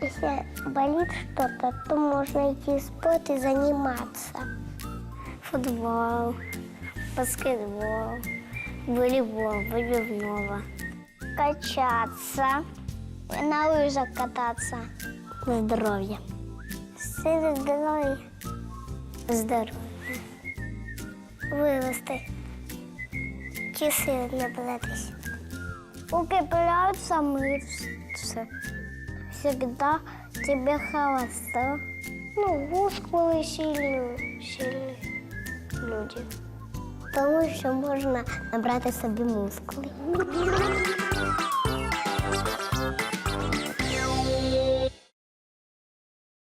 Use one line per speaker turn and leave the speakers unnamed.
Если болит что-то, то можно идти в спорт и заниматься. Футбол, баскетбол, волейбол, выбивного. Качаться, на лыжах кататься. Здоровье. Сили здоров'я. Здоров'я. Вирости. Часи набратись. Укрепляются мышцы. Всегда тебе хорошо. Ну, мускулы сильные, сильные люди. Тому що можна набрати собі мускули.